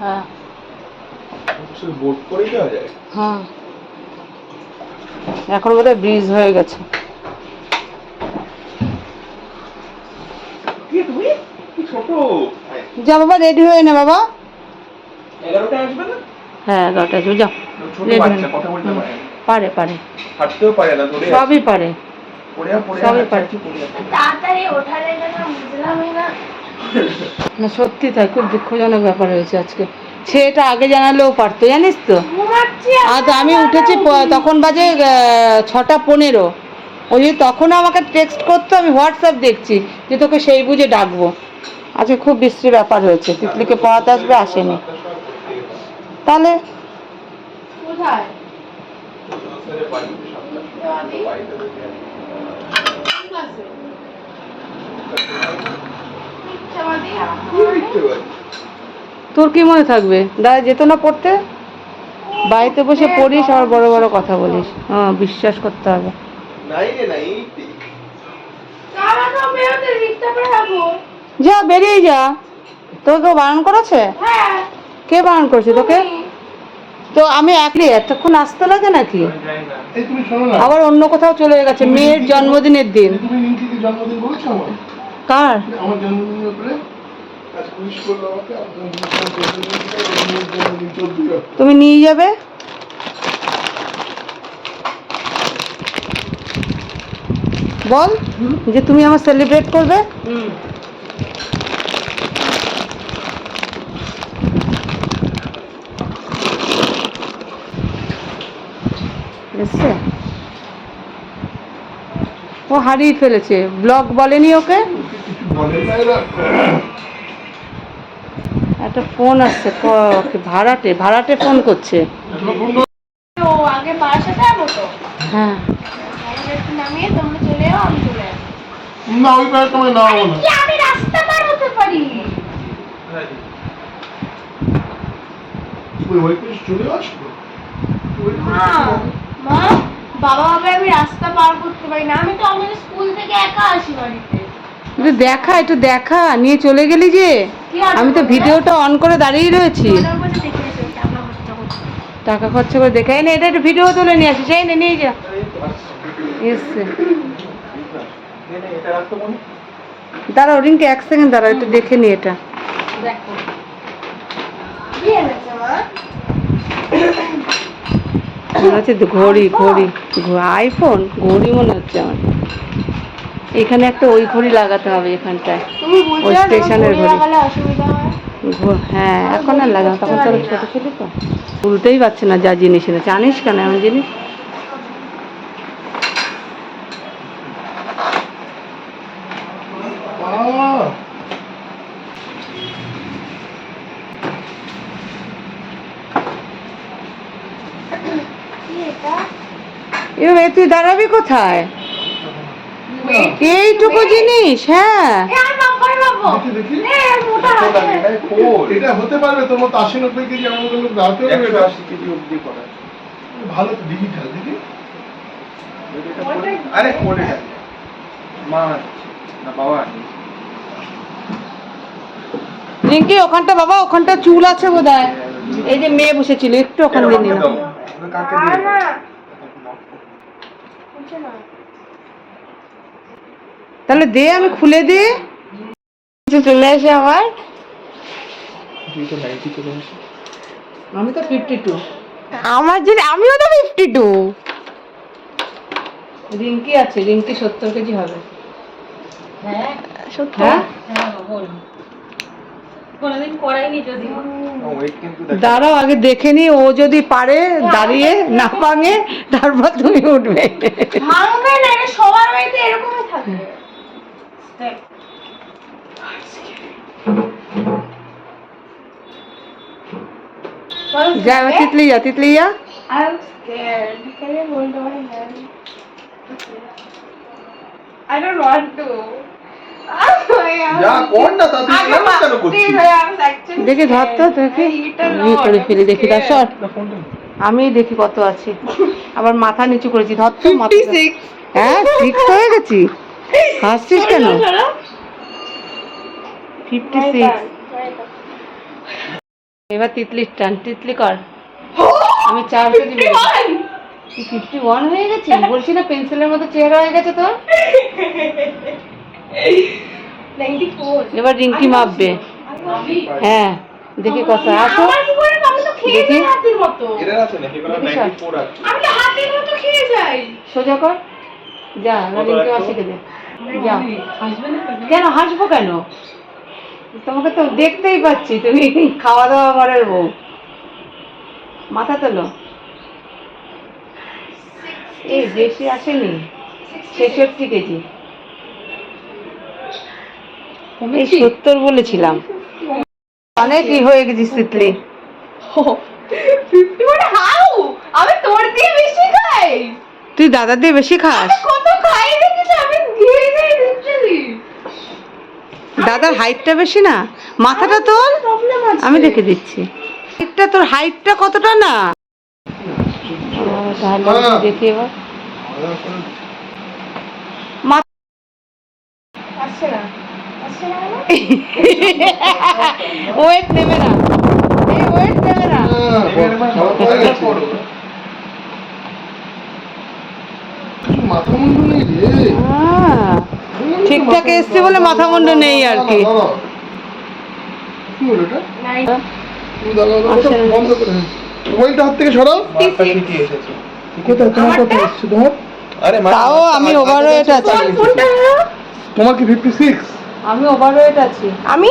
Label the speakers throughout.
Speaker 1: হ্যাঁ।
Speaker 2: শুধু বোট করেই যাওয়া যায়?
Speaker 1: হ্যাঁ। এখন বোধহয় ব্রিজ হয়ে গেছে।
Speaker 2: কি তুমি? কি ছোট?
Speaker 1: যা বাবা রেডি হয়ে নে বাবা।
Speaker 2: এগারোটায় আসবে না?
Speaker 1: হ্যাঁ এগারোটা যাও যাও
Speaker 2: ছোট
Speaker 1: হয়ে-
Speaker 2: কথা বলতে
Speaker 1: হুম,
Speaker 2: পারে
Speaker 1: সবই পারে।
Speaker 2: পড়ে পড়ে
Speaker 1: সবই পারে।
Speaker 3: তাড়াতাড়ি ওঠালে বুঝলামই না।
Speaker 1: না সত্যি তাই খুব দুঃখজনক ব্যাপার হয়েছে আজকে। সে এটা আগে জানালেও পারতো জানিস তো? আজ আমি উঠেছি তখন বাজে ছটা পনেরো। ওই যে তখন আমাকে টেক্সট করতো আমি হোয়াটসঅ্যাপ দেখছি যে তোকে সেই বুঝে ডাকবো। আজকে খুব বিশ্রী ব্যাপার হয়েছে তিতলিকে পড়াতে আসবে আসেনি। তাহলে?
Speaker 3: কোথায়?
Speaker 1: তোর কি মনে থাকবে? দাদা যেত না পড়তে? বাড়িতে বসে পড়িস আবার বড় বড় কথা বলিস। হ্যাঁ বিশ্বাস করতে হবে। যা বেরিয়ে যা। তোকে কেউ বারণ করেছে?
Speaker 3: হ্যাঁ
Speaker 1: কে বারণ করেছে তোকে? তো আমি একলি এতক্ষণ আসতে লাগে নাকি?
Speaker 2: যাই না
Speaker 4: এই তুমি শোনো না।
Speaker 1: আবার অন্য কোথাও চলে গেছে মেয়ের জন্মদিনের দিন। কার?
Speaker 4: আমার জন্মদিন চোদ্দই
Speaker 1: তুমি নিয়ে যাবে? বল যে তুমি আমার সেলিব্রেট করবে। এসছে? ও হারিয়ে ফেলেছে। ব্লগ বলেনি ওকে? একটা ফোন আসছে ক- ভাড়াটে ভাড়াটে ফোন করছে। হ্যাঁ।
Speaker 4: না ওই তোমায় না
Speaker 3: আমি রাস্তা পার হতে পারি।
Speaker 4: ওই ওই চলে আসব?
Speaker 3: মা। বাবা বাবা আমি রাস্তা পার করতে পারি না। আমি তো আমাদের স্কুল থেকে একা আসি বাড়িতে।
Speaker 1: একটু দেখা একটু দেখা নিয়ে চলে গেলি যে। আমি তো ভিডিওটা অন করে দাঁড়িয়ে রয়েছি।
Speaker 3: টাকা খরচা
Speaker 1: করে দেখে। এই নে এটা একটু ভিডিও তুলে নিয়ে আসিস। এই নে নিয়ে যা। এসছে। দাঁড়াও রিঙ্কে এক সেকেন্ড দাঁড়াও একটু দেখে নি এটা।
Speaker 3: দেখো।
Speaker 1: মনে হচ্ছে তো ঘড়ি ঘড়ি আইফোন ঘড়ি মনে হচ্ছে আমার। এখানে একটা ওই ঘড়ি লাগাতে হবে এখানটায়। ওই স্টেশনের
Speaker 3: ঘড়ি হয়?
Speaker 1: এখন আর লাগাও তখন তোর ছোটো ছিল তো। তুলতেই পারছে না যা জিনিস এনেছে। জানিস কেন এমন জিনিস
Speaker 4: আহ,
Speaker 3: কি এটা
Speaker 1: এবার তুই দাঁড়াবি কোথায়? এইটুকু জিনিস হ্যাঁ।
Speaker 3: এ আমি মাপ করে পাবো
Speaker 4: দেখি দেখি
Speaker 3: এ মোটা
Speaker 2: খোল
Speaker 3: হাতে
Speaker 2: আছে, এটা
Speaker 4: হতে পারবে তোমার আশি নব্বই কেজি আমার লোক দাঁড়াতে পারবে এটা?
Speaker 2: আশি কেজি অব্দি করা।
Speaker 4: ভালো ডিজিটাল দেখি
Speaker 2: আরে খোলে মা না বাবা
Speaker 1: রিঙ্কি ওখানটা বাবা ওখানটা চুল আছে বোধ এই যে মেয়ে বসেছিল একটু ওখান দিয়ে নিলাম
Speaker 2: দাও। ওটা কাকে
Speaker 3: না
Speaker 2: দিয়ে
Speaker 3: না
Speaker 2: দাও?
Speaker 3: বুঝছ না
Speaker 1: তাহলে দে আমি খুলে দিই। চলে আসে আমার
Speaker 2: তুই তো 90 চলে আসে।
Speaker 1: আমি তো ফিফটি টু
Speaker 3: আমার যদি আমিও তো ফিফটি টু
Speaker 1: রিঙ্কি আছে রিঙ্কি সত্তর কেজি হবে।
Speaker 3: সত্যি
Speaker 1: হ্যাঁ?
Speaker 2: ও, weight কিন্তু
Speaker 1: দাঁড়াও আগে দেখে নি ও যদি পারে দাঁড়িয়ে না ভাঙে তারপর তুমি উঠবে
Speaker 3: ভাঙবে না এটা সবার বাড়িতে এরকমই থাকে দেখ। বলো,
Speaker 1: যা তিতলি যা তিতলি যা
Speaker 3: I'm scared. Can you hold my? I don't want to.
Speaker 1: দেখি ধর তো. দেখি. করে ফেলি দেখি সর
Speaker 2: নে।
Speaker 1: আমি দেখি কত আছে। আবার মাথা নিচু করেছি ধর তো হ্যাঁ সিক্স হয়ে গেছি। হাসছিস কেন। Fifty six. এবার তিতলি টান তিতলি কর। আমি চার কেজি ফিফটি ওয়ান হয়ে গেছে বলছি না পেন্সিলের মতো চেহারা হয়ে গেছে তোর। এবার রিঙ্কি মাপবে। হ্যাঁ দেখি কত আসো। দেখি।
Speaker 3: যাই হাতির মতো।
Speaker 2: এটার আছে নাকি? বলো
Speaker 1: দেখি
Speaker 2: 94 আছে।
Speaker 3: আমি তো হাতির মতো খেয়ে যাই।
Speaker 1: সোজা কর। যা রিঙ্কি? মাসিকে দে। যা। কেন? হাসবো কেন? তোমাকে তো দেখতেই পাচ্ছি তুমি খাওয়া দাওয়া করার বউ। মাথা তোলো। এই বেশি আসেনি। ছেষট্টি কেজি। এই সত্তর বলেছিলাম। অনেকই হয়ে গেছিস তিতলি?
Speaker 3: Fifty one how? আমি তোর দিয়ে বেশি খাই।
Speaker 1: তুই দাদা দিয়ে বেশি খাস?
Speaker 3: কত খাই দেখেছি আমি খেয়ে যাই লিটারালি
Speaker 1: দাদার হাইটটা বেশি না? মাথাটা
Speaker 3: আছে।
Speaker 1: আমি দেখে দিচ্ছি। হাইটটা তোর হাইটটা কতটা না। দেখি এবার।
Speaker 3: আসছে না?
Speaker 1: ওয়েট নেবে না এই ওয়েট নেবে না
Speaker 4: হ্যাঁ, হয়ে
Speaker 1: ঠিকঠাক এসছে বলে মাথা মুন্ডু নেই আর কি।
Speaker 4: মোবাইলটা হাত থেকে সরাও
Speaker 2: মাথা
Speaker 4: কোথায় তোমার কত এসছে তোমার
Speaker 2: আরে
Speaker 1: তাও আমি ওভারওয়েট আছি
Speaker 3: ফোনটা
Speaker 4: তোমার কি ফিফটি সিক্স
Speaker 1: আমি ওভারওয়েট আছি।
Speaker 3: আমি?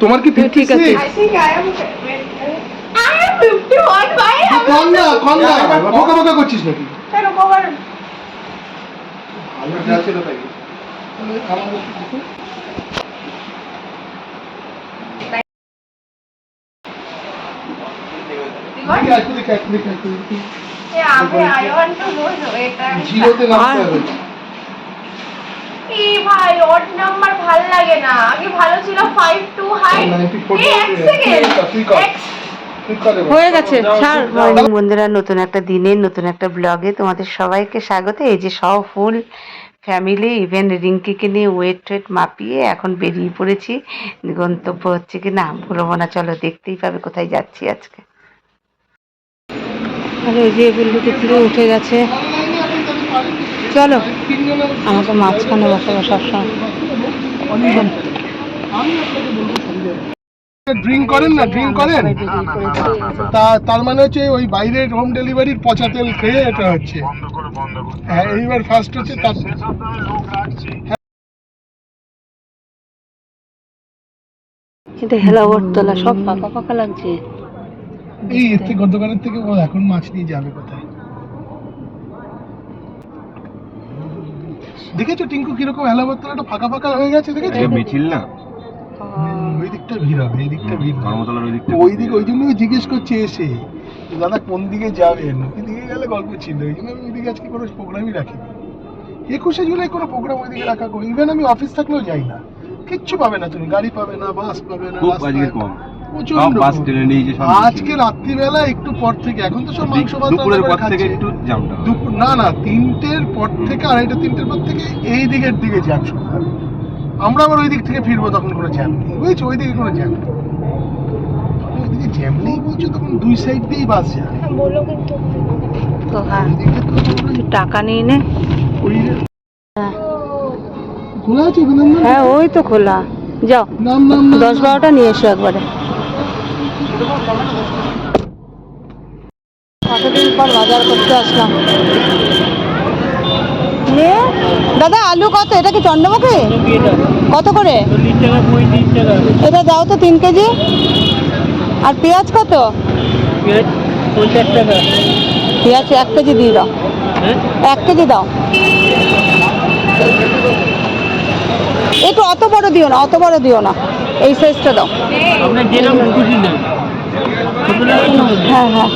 Speaker 4: তোমার কি
Speaker 1: ঠিক আছে।
Speaker 3: I think I am I am 51 ভাই আমি
Speaker 4: কম না কম না বোকা বোকা করছিস নাকি?
Speaker 3: কেন কভার
Speaker 2: আমি যা ছিল তাই।
Speaker 4: জিরোতে নামতে হবে।
Speaker 3: এই ভাই অড নাম্বার ভালো লাগে না। আগে ভালো ছিল 5 টু হাই এক সেকেন্ড।
Speaker 1: হয়ে গেছে। ছাড় মর্নিং বন্ধুরা নতুন একটা দিনে নতুন একটা ব্লগে তোমাদের সবাইকে স্বাগত। এই যে সব ফুল ফ্যামিলি ইভেন রিঙ্কিকে নিয়ে ওয়েট টোয়েট মাপিয়ে এখন বেরিয়ে পড়েছি। গন্তব্য হচ্ছে কি না? বলব না চলো দেখতেই পাবে কোথায় যাচ্ছি আজকে। আরে ওই যে উঠে গেছে। চলো আমাকে মাঝখানে বসাবো সবসময়
Speaker 4: ড্রিঙ্ক করেন না ড্রিঙ্ক করেন? তা তার মানে হচ্ছে ওই বাইরের হোম ডেলিভারির পচা তেল খেয়ে এটা হচ্ছে। হ্যাঁ এইবার ফার্স্ট হচ্ছে তার
Speaker 1: কিন্তু হেলা তোলা সব ফাঁকা ফাঁকা লাগছে।
Speaker 4: এই এর থেকে গতকালের থেকে ও এখন মাছ নিয়ে যাবে কোথায়? দেখেছ টিঙ্কু কীরকম হেলাবতলাটা ফাঁকা ফাঁকা হয়ে গেছে দেখেছ?
Speaker 5: মিছিল না?
Speaker 4: ওই দিকটা ভিড় হবে এই দিকটা ভিড়।
Speaker 5: ধর্মতলার ওই দিকটা
Speaker 4: ওই দিকে ওই জিজ্ঞেস করছে এসে দাদা কোন দিকে যাবেন? ওই দিকে গেলে গল্প ছিল ওই জন্য আমি ওই দিকে আজকে কোনো প্রোগ্রামই রাখিনি। একুশে জুলাই কোনো প্রোগ্রাম ওই দিকে রাখা করি ইভেন আমি অফিস থাকলেও যাই না। কিচ্ছু পাবে না তুমি গাড়ি পাবে না বাস পাবে না
Speaker 5: খুব আজকে কম।
Speaker 4: প্রচণ্ড
Speaker 5: বাস টেনে নিয়ে যে
Speaker 4: আজকে রাত্রিবেলা একটু পর থেকে এখন তো সব মাংস ভাত
Speaker 5: দুপুরের পর থেকে একটু জামটা
Speaker 4: দুপুর না না তিনটের পর থেকে আড়াইটা তিনটের পর থেকে এই দিকের দিকে জ্যাম আমরা আবার ওই দিক থেকে ফিরবো তখন কোনো জ্যাম নেই। বুঝেছ? ওই দিকে কোনো জ্যাম নেই। ওইদিকে জ্যাম নেই বলছো তখন দুই সাইড দিয়েই বাস যায়।
Speaker 3: বলো কিন্তু।
Speaker 1: তো হ্যাঁ। একটু টাকা নিয়ে নে। হ্যাঁ।
Speaker 4: খোলা আছে
Speaker 1: হ্যাঁ ওই তো খোলা। যাও। দশ বারোটা নিয়ে এসো একবারে। কতদিন পর বাজার করতে আসলাম? দাদা, আলু কত? এটা কি চন্দ্রমুখী? কত করে? এটা দাও তো তিন কেজি। আর পেঁয়াজ কত? পেঁয়াজ এক কেজি দিয়ে দাও। এক কেজি দাও। একটু অত বড় দিও না, অত বড় দিও না। এই সাইজটা দাও। হ্যাঁ হ্যাঁ।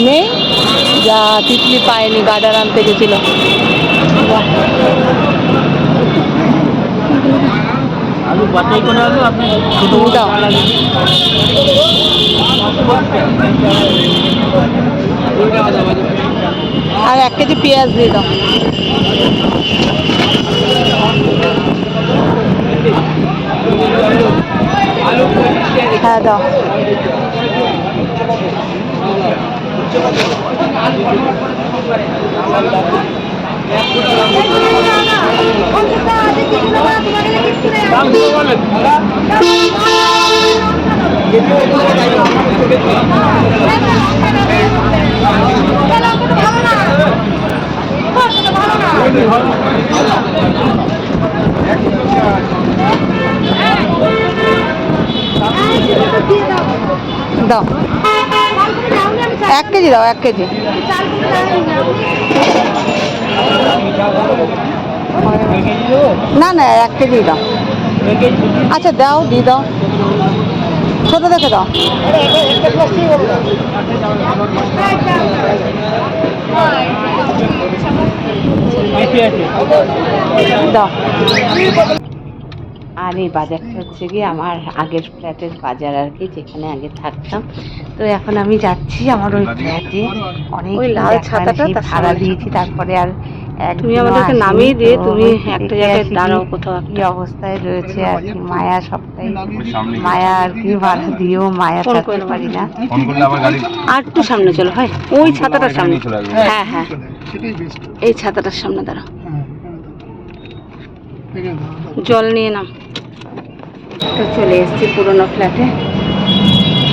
Speaker 1: নেই? যা তিতলি পায়নি গার্ডার আনতে গেছিল। দাও। আর এক কেজি পেঁয়াজ দিয়ে দাও। হ্যাঁ দাও। দাও। এক কেজি দাও, এক কেজি। না না, এক কেজি দাও। আচ্ছা দাও, দিয়ে দাও। ছোটো দেখে দাও। দাও।
Speaker 5: আর এই বাজারটা হচ্ছে গিয়ে আমার আগের ফ্ল্যাটের বাজার আর কি যেখানে আগে থাকতাম। তো এখন আমি যাচ্ছি আমার ওই ফ্ল্যাটে। অনেক
Speaker 1: লাল ছাতাটা
Speaker 5: ভাড়া দিয়েছি তারপরে আর
Speaker 1: তুমি আমাদেরকে নামিয়ে দিয়ে তুমি একটা জায়গায় দাঁড়াও কোথাও
Speaker 5: কি অবস্থায় রয়েছে আর কি মায়া সবটাই। মায়া আর কি ভাড়া দিয়েও মায়া থাকতে পারি না।
Speaker 1: আর একটু সামনে চলো হয়। ওই ছাতাটার সামনে।
Speaker 2: চলে
Speaker 1: হ্যাঁ হ্যাঁ। এই ছাতাটার সামনে দাঁড়াও। জল নিয়ে নাম।
Speaker 5: তো চলে এসছি পুরোনো ফ্ল্যাটে।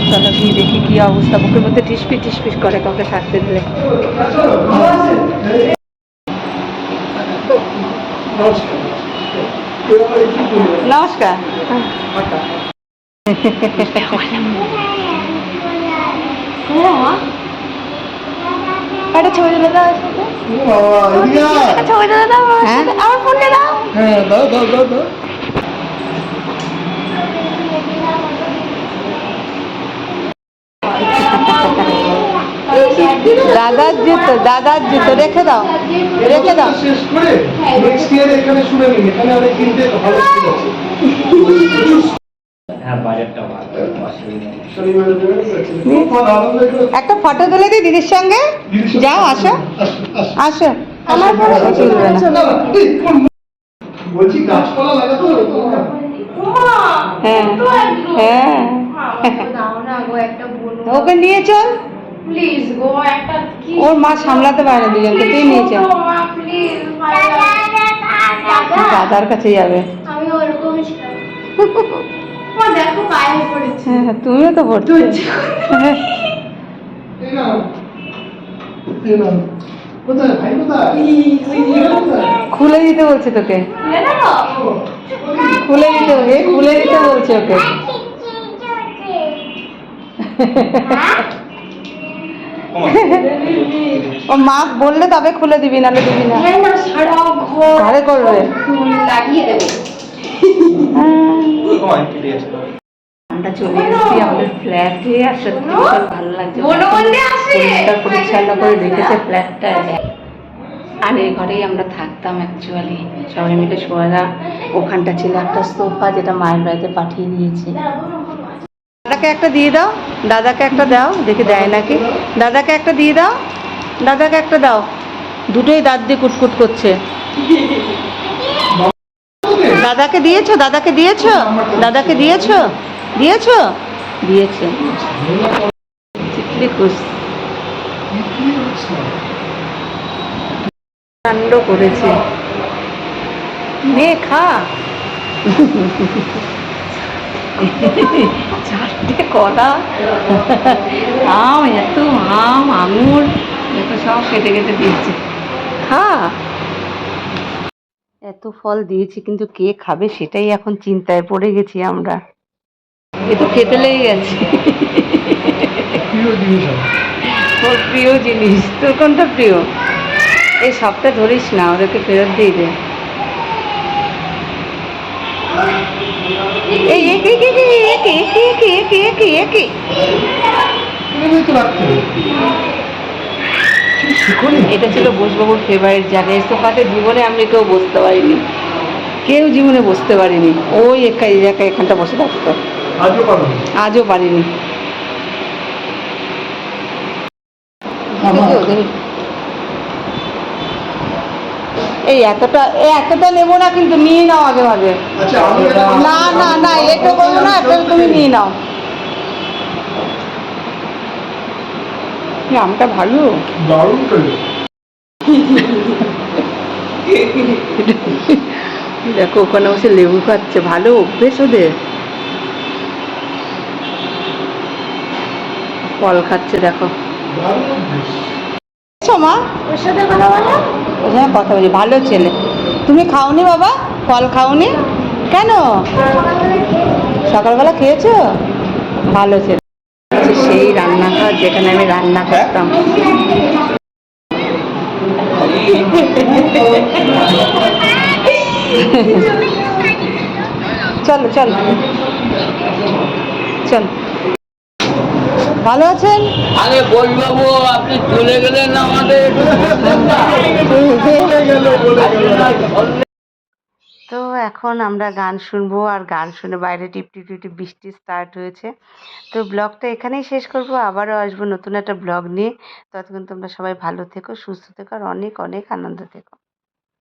Speaker 5: চলো গিয়ে দেখি কি অবস্থা। বুকের মধ্যে টিসপিট টিসপিস করে কাউকে থাকতে দিলে।
Speaker 1: নমস্কার। হ্যাঁ?
Speaker 3: আমার ফোনটা দাও।
Speaker 4: হ্যাঁ দাও দাও দাও দাও।
Speaker 1: দাদার জুতো দাদার জুতো রেখে দাও রেখে দাও।
Speaker 4: শেষ করে নেক্সট ইয়ার এখানে শুনে নিন এখানে অনেক কিনতে ভালো স্কুল আছে করে
Speaker 1: একটা ফটো তুলে দিই দিদির সঙ্গে? যাও আসো। আসো আমার ফটো তুলবে না।
Speaker 4: বলছি গাছপালা লাগাতে হবে তো?
Speaker 1: হ্যাঁ হ্যাঁ।
Speaker 3: দাও না গো একটা বলো
Speaker 1: ওকে নিয়ে চল।
Speaker 3: প্লিজ গো একটা কি
Speaker 1: ওর মা সামলাতে পারে না দুজনকে তুই নিয়ে চল। দাদার কাছে যাবে।
Speaker 3: আমি ওরকমই দেখো পায়ে পড়েছে।
Speaker 1: হ্যাঁ হ্যাঁ, তুমিও তো পড়ছো হ্যাঁ,
Speaker 4: এই নাও। এই নাও। কোথায়? ভাই কোথায়? কোথায়?
Speaker 1: খুলে দিতে বলছে তোকে।
Speaker 3: খুলে
Speaker 1: দিতে এ খুলে দিতে বলছে ওকে। ও মা বললে তবে খুলে দিবি নাহলে দিবি না।
Speaker 3: হ্যাঁ না ঘরে
Speaker 1: করবে।
Speaker 3: লাগিয়ে দেবো।
Speaker 5: আমরা চলে এসেছি আমাদের ফ্ল্যাটে আর সত্যি ভীষণ ভালো লাগছে।
Speaker 3: মনে মনে আসে।
Speaker 5: পরিষ্কার পরিচ্ছন্ন করে রেখেছে ফ্ল্যাটটা আর এই ঘরেই আমরা থাকতাম অ্যাকচুয়ালি সবাই মিলে শোয়ারা ওখানটা ছিল একটা সোফা যেটা মায়ের বাড়িতে পাঠিয়ে দিয়েছে।
Speaker 1: দাদাকে একটা দিয়ে দাও। দাদাকে একটা দাও। দেখে দেয় নাকি? দাদাকে একটা দিয়ে দাও। দাদাকে একটা দাও। দুটোই দাঁত দিয়ে কুটকুট করছে। দাদাকে দিয়েছ? দাদাকে দিয়েছ? দাদাকে দিয়েছ? দিয়েছ? দিয়েছে। কাণ্ড করেছে। নে খা। চারটে কলা আম, এত আম, আঙুর, এত সব কেটে কেটে দিয়েছে। খা। এত ফল দিয়েছি, কিন্তু কে খাবে সেটাই এখন চিন্তায় পড়ে গেছি আমরা। এ তো খেতে লেগে গেছে। তোর প্রিয় জিনিস তোর কোনটা প্রিয় এই সবটা ধরিস না ওদেরকে ফেরত দিয়ে দে এই এক এক এক এক এক এক এক এক এক এক
Speaker 4: এখানেই তো রাখতে হবে। কি শিখনি?
Speaker 1: এটা ছিল বোসবাবুর ফেভারিট জায়গা এই সোফাতে জীবনে আমি কেউ বসতে পারিনি কেউ জীবনে বসতে পারিনি ওই একা এই জায়গায় এখানটা বসে থাকতো
Speaker 4: আজও
Speaker 1: আজও পারিনি। এই এতটা এ এতটা নেব না কিন্তু নিয়ে নাও আগে ভাগে।
Speaker 4: আচ্ছা
Speaker 1: না না না এটা করব না তুমি নিয়ে নাও। আমটা ভালো।
Speaker 4: দারুণ
Speaker 1: দেখো ওখানে বসে লেবু খাচ্ছে ভালো অভ্যেস ওদের। ফল খাচ্ছে দেখো।
Speaker 4: দারুণ
Speaker 1: মা।
Speaker 3: ওর সাথে কথা বলো।
Speaker 1: ওর সঙ্গে কথা বলি। ভালো ছেলে। তুমি খাওনি বাবা? ফল খাওনি? কেন? সকালবেলা খেয়েছো? ভালো ছেলে। সেই রান্নাঘর যেখানে আমি রান্না করতাম। চলো চলো। চল। ভালো আছেন?
Speaker 2: আরে বলবাবু আপনি চলে গেলেন আমাদের।
Speaker 1: তো এখন আমরা গান শুনব আর গান শুনে বাইরে টিপটি টিপটি বৃষ্টি স্টার্ট হয়েছে। তো ব্লগটা এখানেই শেষ করব আবারও আসব নতুন একটা ব্লগ নিয়ে। ততক্ষণ তোমরা সবাই ভালো থেকো সুস্থ থেকো আর অনেক অনেক আনন্দ থেকো।